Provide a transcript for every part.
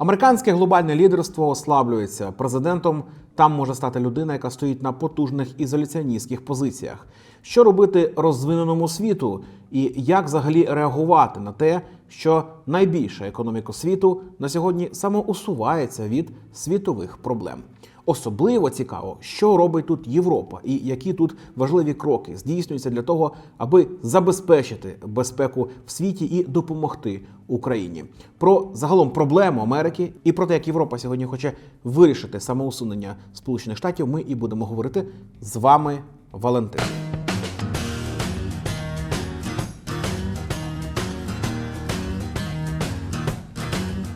Американське глобальне лідерство ослаблюється. Президентом там може стати людина, яка стоїть на потужних ізоляціоністських позиціях. Що робити розвиненому світу, і як взагалі реагувати на те, що найбільша економіка світу на сьогодні самоусувається від світових проблем. Особливо цікаво, що робить тут Європа і які тут важливі кроки здійснюються для того, аби забезпечити безпеку в світі і допомогти Україні. Про загалом проблему Америки і про те, як Європа сьогодні хоче вирішити самоусунення Сполучених Штатів, ми і будемо говорити з вами, Валентин.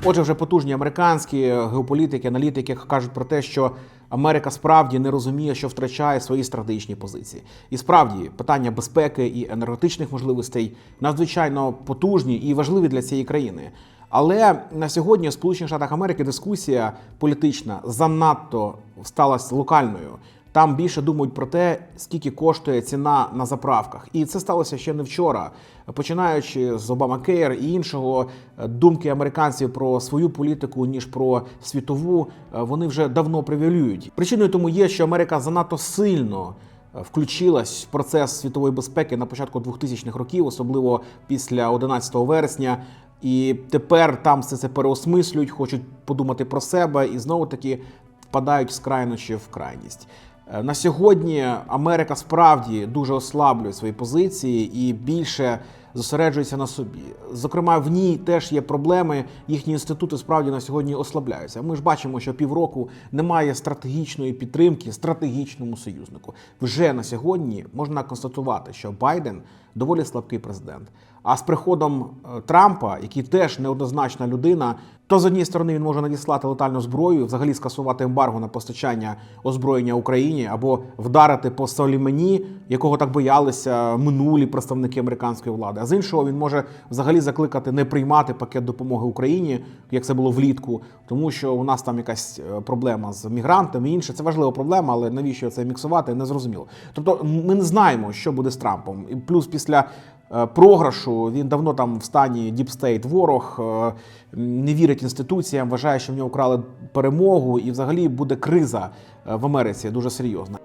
Отже, вже потужні американські геополітики, аналітики кажуть про те, що Америка справді не розуміє, що втрачає свої стратегічні позиції. І справді питання безпеки і енергетичних можливостей надзвичайно потужні і важливі для цієї країни. Але на сьогодні в Сполучених Штатах Америки дискусія політична занадто сталася локальною. Там більше думають про те, скільки коштує ціна на заправках, і це сталося ще не вчора. Починаючи з Обамакейр і іншого, е, думки американців про свою політику ніж про світову, е, вони вже давно превалюють. Причиною тому є, що Америка занадто сильно е, включилась в процес світової безпеки на початку 2000-х років, особливо після 11 вересня. І тепер там все це переосмислюють, хочуть подумати про себе і знову таки впадають з крайнощі в крайність. Е, На сьогодні Америка справді дуже ослаблює свої позиції і більше зосереджується на собі. Зокрема, в ній теж є проблеми. Їхні інститути справді на сьогодні ослабляються. Ми ж бачимо, що півроку немає стратегічної підтримки стратегічному союзнику. Вже на сьогодні можна констатувати, що Байден доволі слабкий президент. А з приходом е, Трампа, який теж неоднозначна людина, то з однієї сторони він може надіслати летальну зброю, взагалі скасувати ембарго на постачання озброєння Україні або вдарити по Солімені, якого так боялися минулі представники американської влади. А з іншого він може взагалі закликати не приймати пакет допомоги Україні, як це було влітку, тому що у нас там якась е, проблема з мігрантами. Інше це важлива проблема, але навіщо це міксувати, не зрозуміло. Тобто, ми не знаємо, що буде з Трампом. І плюс після е, програшу він давно там в стані діпстейт ворог, е, не вірить інституціям, вважає, що в нього вкрали перемогу, і взагалі буде криза е, в Америці дуже серйозна.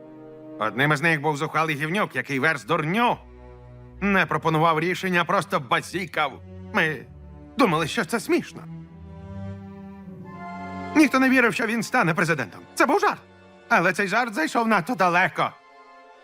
Одним із них був зухвалий гівнюк, який верз дурню. Не пропонував рішення, просто базікав. Ми думали, що це смішно. Ніхто не вірив, що він стане президентом. Це був жарт. Але цей жарт зайшов надто далеко.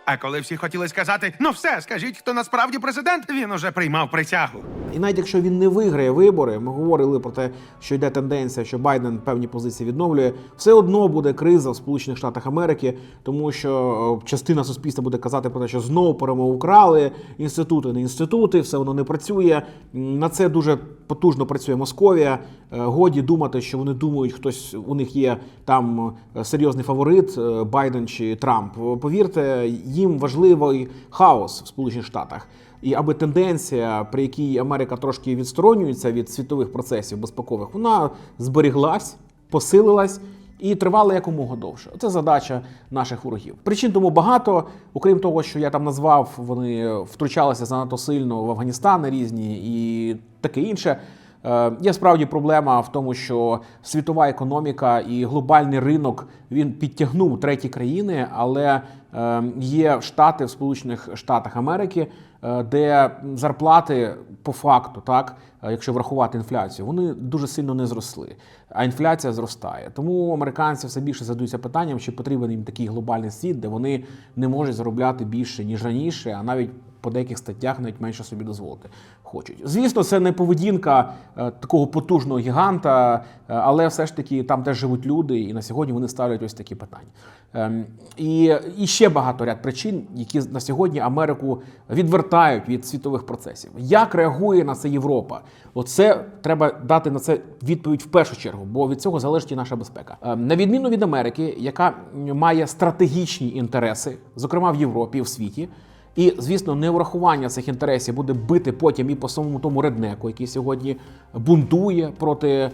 А коли всі хотіли сказати, ну все, скажіть, хто насправді президент, він уже приймав присягу. І навіть якщо він не виграє вибори, ми говорили про те, що йде тенденція, що Байден певні позиції відновлює, все одно буде криза в Сполучених Штатах Америки, тому що е, частина суспільства буде казати про те, що знову перемогу вкрали, інститути не інститути, все воно не працює. На це дуже потужно працює Московія. Е, Годі думати, що вони думають, хтось у них є там е, серйозний фаворит Байден чи Трамп. Повірте, їм важливий хаос в Сполучених Штатах. І аби тенденція, при якій Америка трошки відсторонюється від світових процесів безпекових, вона зберіглась, посилилась і тривала якомога довше. Це задача наших ворогів. Причин тому багато. Окрім того, що я там назвав, вони втручалися занадто сильно в Афганістани різні і таке інше. Е, Є справді проблема в тому, що світова економіка і глобальний ринок він підтягнув треті країни, але е, є штати в Сполучених Штатах Америки, е, де зарплати по факту, так якщо врахувати інфляцію, вони дуже сильно не зросли. А інфляція зростає. Тому американці все більше задаються питанням, чи потрібен їм такий глобальний світ, де вони не можуть заробляти більше ніж раніше, а навіть по деяких статтях навіть менше собі дозволити хочуть. Звісно, це не поведінка е, такого потужного гіганта, е, але все ж таки там теж живуть люди, і на сьогодні вони ставлять ось такі питання. Ем, і, і ще багато ряд причин, які на сьогодні Америку відвертають від світових процесів. Як реагує на це Європа? Оце треба дати на це відповідь в першу чергу, бо від цього залежить і наша безпека. Ем, На відміну від Америки, яка має стратегічні інтереси, зокрема в Європі в світі. І, звісно, неурахування цих інтересів буде бити потім і по самому тому реднеку, який сьогодні бунтує проти е,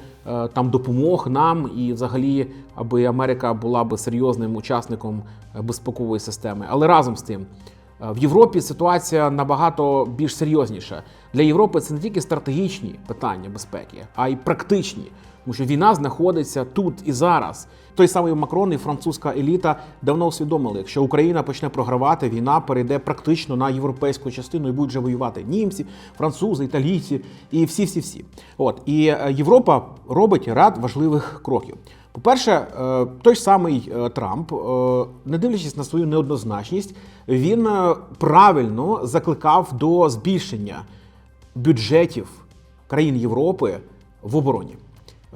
там допомог нам і, взагалі, аби Америка була би серйозним учасником е, безпекової системи. Але разом з тим. е, В Європі ситуація набагато більш серйозніша. Для Європи це не тільки стратегічні питання безпеки, а й практичні. Тому що війна знаходиться тут і зараз. Той самий Макрон і французька еліта давно усвідомили, якщо Україна почне програвати, війна перейде практично на європейську частину і будуть вже воювати німці, французи, італійці і всі, всі, всі. От і е, Європа робить ряд важливих кроків. По-перше, е, той самий е, Трамп, не дивлячись на свою неоднозначність, він правильно закликав до збільшення бюджетів країн Європи в обороні.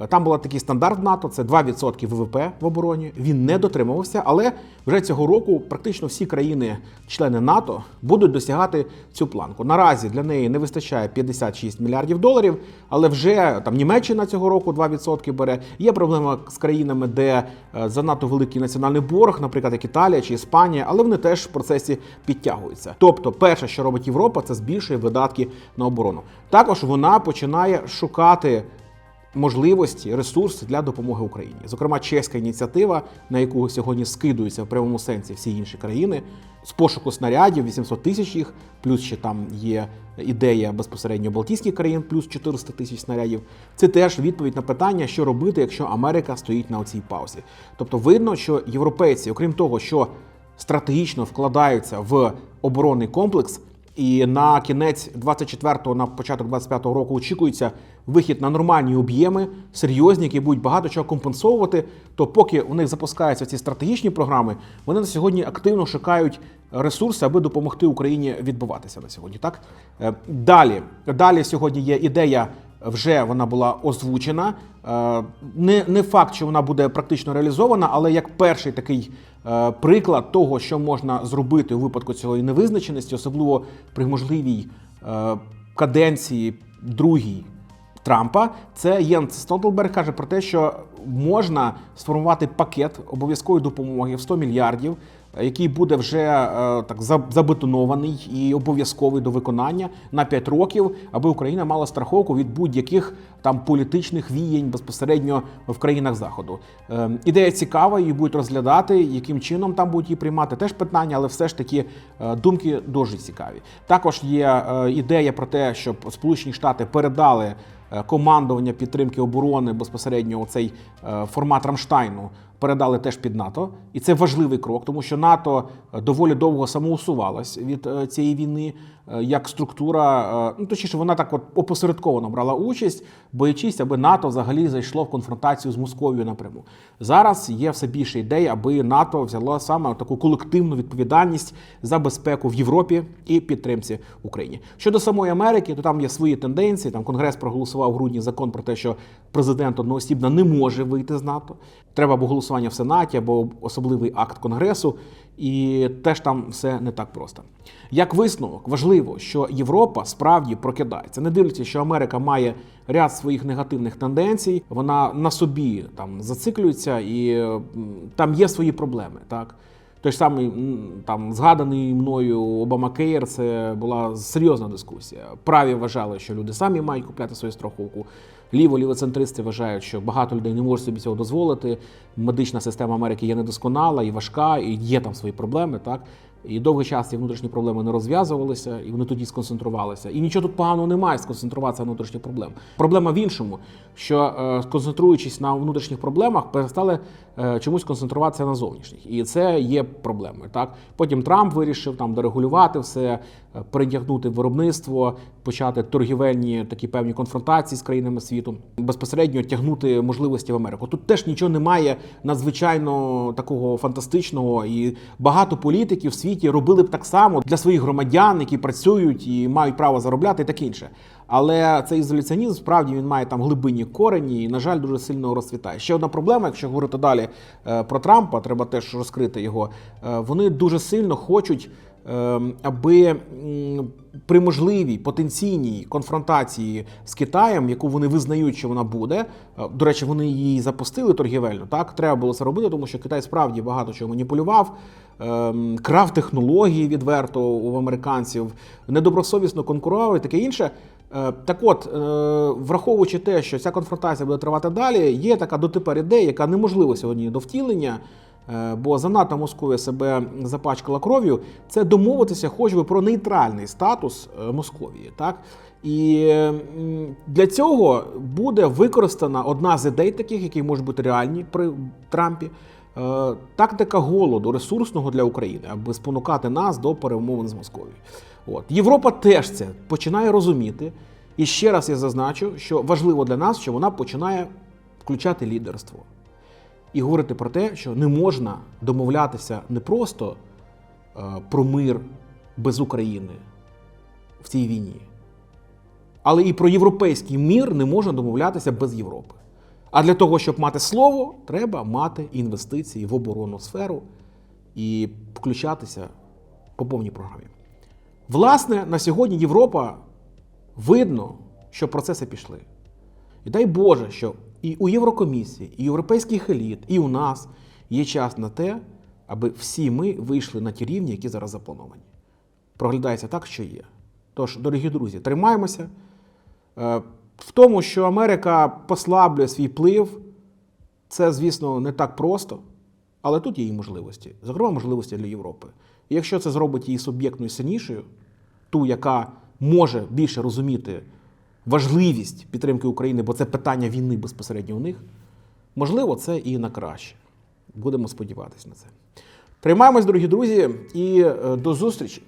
Е, Там був такий стандарт НАТО, це 2% ВВП в обороні. Він не дотримувався, але вже цього року практично всі країни-члени НАТО будуть досягати цю планку. Наразі для неї не вистачає 56 мільярдів доларів, але вже там Німеччина цього року 2% бере. Є проблема з країнами, де е, занадто великий національний борг, наприклад, як Італія чи Іспанія, але вони теж в процесі підтягуються. Тобто, перше, що робить Європа, це збільшує видатки на оборону. Також вона починає шукати можливості, ресурси для допомоги Україні. Зокрема, чеська ініціатива, на яку сьогодні скидуються в прямому сенсі всі інші країни, з пошуку снарядів 800 тисяч їх, плюс ще там є ідея безпосередньо Балтійських країн, плюс 400 тисяч снарядів. Це теж відповідь на питання, що робити, якщо Америка стоїть на оцій паузі. Тобто, видно, що європейці, окрім того, що стратегічно вкладаються в оборонний комплекс. І на кінець 24-го, на початок 25-го року очікується вихід на нормальні об'єми, серйозні, які будуть багато чого компенсовувати. То поки у них запускаються ці стратегічні програми, вони на сьогодні активно шукають ресурси, аби допомогти Україні відбуватися на сьогодні. Так Е, далі, далі сьогодні є ідея. Вже вона була озвучена. Е, Не, не факт, що вона буде практично реалізована, але як перший такий е, приклад того, що можна зробити у випадку цієї невизначеності, особливо при можливій е, каденції другій Трампа, це Єнс Столтенберг каже про те, що можна сформувати пакет обов'язкової допомоги в 100 мільярдів, який буде вже е, так за- забетонований і обов'язковий до виконання на 5 років, аби Україна мала страховку від будь-яких там політичних віянь безпосередньо в країнах заходу. Е, Ідея цікава, її будуть розглядати, яким чином там будуть її приймати. Теж питання, але все ж таки е, думки дуже цікаві. Також є ідея про те, щоб Сполучені Штати передали командування підтримки оборони безпосередньо цей формат Рамштайну. Передали теж під НАТО, і це важливий крок, тому що НАТО е, доволі довго самоусувалась від е, цієї війни е, як структура. Ну точніше, вона так от опосередковано брала участь, боячись, аби НАТО взагалі зайшло в конфронтацію з Московією напряму. Зараз є все більше ідей, аби НАТО взяло саме таку колективну відповідальність за безпеку в Європі і підтримці Україні. Щодо самої Америки, то там є свої тенденції. Там Конгрес проголосував в грудні закон про те, що президент одноосібно не може вийти з НАТО. Треба або голосування в Сенаті, або особливий акт Конгресу. І теж там все не так просто. Як висновок, важливо, що Європа справді прокидається, не дивлячись, що Америка має ряд своїх негативних тенденцій, вона на собі там зациклюється, і там є свої проблеми. Так той ж самий там згаданий мною Обама Кейр, це була серйозна дискусія. Праві вважали, що люди самі мають купляти свою страховку. Ліво лівоцентристи вважають, що багато людей не може собі цього дозволити. Медична система Америки є недосконала і важка, і є там свої проблеми. Так і довгий час ці внутрішні проблеми не розв'язувалися, і вони тоді сконцентрувалися. І нічого тут поганого немає сконцентруватися на внутрішніх проблем. Проблема в іншому, що е, концентруючись на внутрішніх проблемах, перестали е, чомусь концентруватися на зовнішніх. І це є проблемою. Так потім Трамп вирішив там дерегулювати все, е, перетягнути виробництво, почати торгівельні такі певні конфронтації з країнами світу, безпосередньо тягнути можливості в Америку. Тут теж нічого немає надзвичайно такого фантастичного, і багато політиків в світі робили б так само для своїх громадян, які працюють і мають право заробляти, і таке інше. Але цей ізоляціонізм справді він має там глибинні корені і, на жаль, дуже сильно розцвітає. Ще одна проблема, якщо говорити далі е, про Трампа, треба теж розкрити його. Е, Вони дуже сильно хочуть. Е, Аби при можливій потенційній конфронтації з Китаєм, яку вони визнають, що вона буде, е, до речі, вони її запустили торгівельно. Так треба було це робити, тому що Китай справді багато чого маніпулював, ем, крав технології відверто у американців, недобросовісно конкурував і таке інше. Е, Так от, е, враховуючи те, що ця конфронтація буде тривати далі, є така дотепер ідея, яка неможлива сьогодні до втілення. Е, бо занадто Московія себе запачкала кров'ю, це домовитися хоч би про нейтральний статус е, Московії. Так? І для цього буде використана одна з ідей, таких, які можуть бути реальні при Трампі. е, Тактика голоду ресурсного для України, аби спонукати нас до перемовин з Московією. От Європа теж це починає розуміти. І ще раз я зазначу, що важливо для нас, що вона починає включати лідерство і говорити про те, що не можна домовлятися не просто е, про мир без України в цій війні, але і про європейський мір не можна домовлятися без Європи. А для того, щоб мати слово, треба мати інвестиції в оборонну сферу і включатися по повній програмі. Власне, на сьогодні Європа видно, що процеси пішли. І дай Боже, що і у Єврокомісії, і європейських еліт, і у нас є час на те, аби всі ми вийшли на ті рівні, які зараз заплановані. Проглядається так, що є. Тож, дорогі друзі, тримаємося. Е, В тому, що Америка послаблює свій вплив, це, звісно, не так просто, але тут є і можливості, зокрема, можливості для Європи. І якщо це зробить її суб'єктною сильнішою, ту, яка може більше розуміти важливість підтримки України, бо це питання війни безпосередньо у них, можливо, це і на краще. Будемо сподіватися на це. Тримаємось, дорогі друзі, і е, до зустрічі!